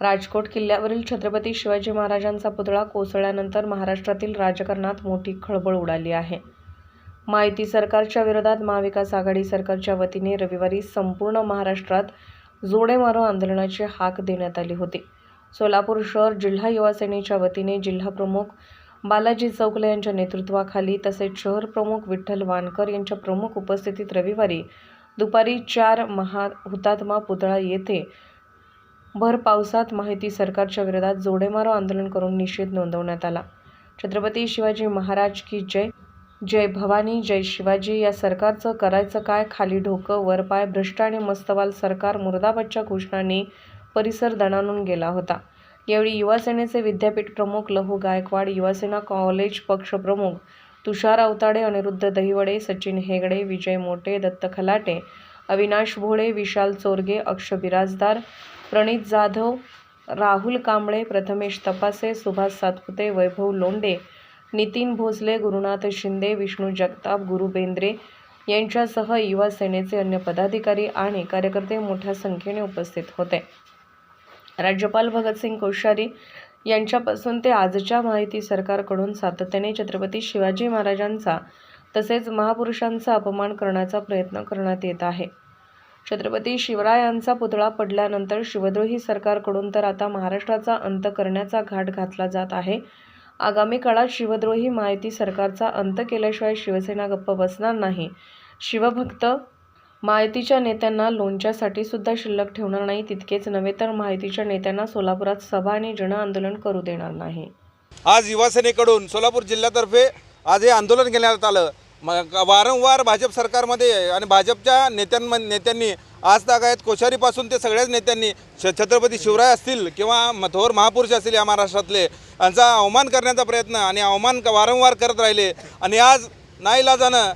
राजकोट किल्ल्यावरील छत्रपती शिवाजी महाराजांचा पुतळा कोसळल्यानंतर महाराष्ट्रातील राजकारणात मोठी खळबळ उडाली आहे. माहिती सरकारच्या विरोधात महाविकास आघाडी सरकारच्या वतीने रविवारी संपूर्ण महाराष्ट्रात जोडे मारो आंदोलनाची हाक देण्यात आली होती. सोलापूर शहर जिल्हा युवा सेनेच्या वतीने जिल्हाप्रमुख बालाजी चौकले यांच्या नेतृत्वाखाली तसेच शहर प्रमुख विठ्ठल वानकर यांच्या प्रमुख उपस्थितीत रविवारी दुपारी चार महा हुतात्मा पुतळा येथे भर पावसात माहिती सरकारच्या विरोधात जोडेमारो आंदोलन करून निषेध नोंदवण्यात आला. छत्रपती शिवाजी महाराज की जय? जय भवानी जय शिवाजी या सरकारचं करायचं काय? खाली ढोकं वर पाय भ्रष्ट आणि मस्तवाल सरकार मुर्दाबादच्या घोषणांनी परिसर दणाणून गेला होता. यावेळी युवासेनेचे विद्यापीठ प्रमुख लहू गायकवाड युवासेना कॉलेज पक्षप्रमुख तुषार अवताडे अनिरुद्ध दहिवडे सचिन हेगडे विजय मोटे दत्त खलाटे अविनाश भोळे विशाल चोरगे अक्ष बिराजदार प्रणित जाधव राहुल कांबळे प्रथमेश तपासे सुभाष सातपुते वैभव लोंडे नितीन भोसले गुरुनाथ शिंदे विष्णू जगताप गुरु बेंद्रे यांच्यासह युवा सेनेचे अन्य पदाधिकारी आणि कार्यकर्ते मोठ्या संख्येने उपस्थित होते. राज्यपाल भगतसिंग कोश्यारी यांच्यापासून ते आजच्या माहिती सरकारकडून सातत्याने छत्रपती शिवाजी महाराजांचा तसेच महापुरुषांचा अपमान करण्याचा प्रयत्न करण्यात येत आहे. छत्रपती शिवरायांचा पुतळा पडल्यानंतर शिवद्रोही सरकारकडून तर आता महाराष्ट्राचा अंत करण्याचा घाट घातला जात आहे. आगामी काळात शिवद्रोही माहिती सरकारचा अंत केल्याशिवाय शिवसेना गप्प बसणार नाही. शिवभक्त माहितीच्या नेत्यांना लोणच्यासाठी सुद्धा शिल्लक ठेवणार नाही तितकेच नव्हे तर माहितीच्या नेत्यांना सोलापुरात सभा आणि जनआंदोलन करू देणार नाही. आज युवासेनेकडून सोलापूर जिल्ह्यातर्फे आज हे आंदोलन घेण्यात आलं. मग वारंवार भाजप सरकारमध्ये आणि भाजपच्या नेत्यांम नेत्यांनी आज तागायत कोश्यारीपासून ते सगळ्याच नेत्यांनी छ छत्रपती शिवराय असतील किंवा म- थोर महापुरुष असतील या महाराष्ट्रातले यांचा अवमान करण्याचा प्रयत्न आणि अवमान वारंवार करत राहिले. आणि आज नाईलाजानं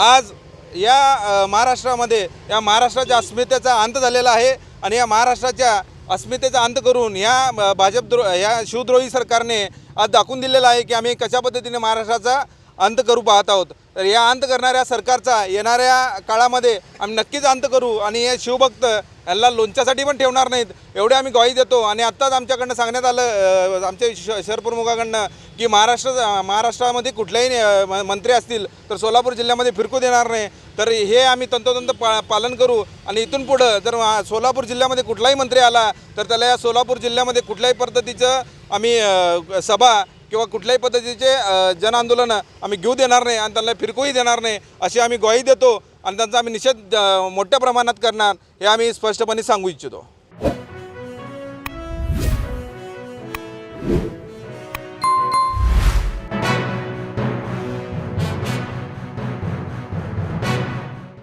आज या महाराष्ट्रामध्ये या महाराष्ट्राच्या अस्मितेचा अंत झालेला आहे आणि या महाराष्ट्राच्या अस्मितेचा अंत करून या भाजपद्रो भाजप द्रो या शिवद्रोही सरकारने आज दाखवून दिलेलं आहे की आम्ही कशा पद्धतीने महाराष्ट्राचा अंत करू पाहत आहोत. तर या अंत करणाऱ्या सरकारचा येणाऱ्या काळामध्ये आम्ही नक्कीच अंत करू आणि हे शिवभक्त यांना लोणच्यासाठी पण ठेवणार नाहीत. एवढे आम्ही ग्वाही देतो आणि आत्ताच आमच्याकडनं सांगण्यात आलं आमच्या श शहरप्रमुखाकडनं की महाराष्ट्र महाराष्ट्रामध्ये कुठल्याही म- मंत्री असतील तर सोलापूर जिल्ह्यामध्ये फिरकू देणार नाही. तर हे आम्ही तंतोतंत पा पालन करू आणि इथून पुढं जर सोलापूर जिल्ह्यामध्ये कुठलाही मंत्री आला तर त्याला या सोलापूर जिल्ह्यामध्ये कुठल्याही पद्धतीचं आम्ही सभा किंवा कुठल्याही पद्धतीचे जनआंदोलनं आम्ही घेऊ देणार नाही आणि त्यांना फिरकूही देणार नाही अशी आम्ही ग्वाही देतो आणि त्यांचा आम्ही निषेध मोठ्या प्रमाणात करणार हे आम्ही स्पष्टपणे सांगू इच्छितो.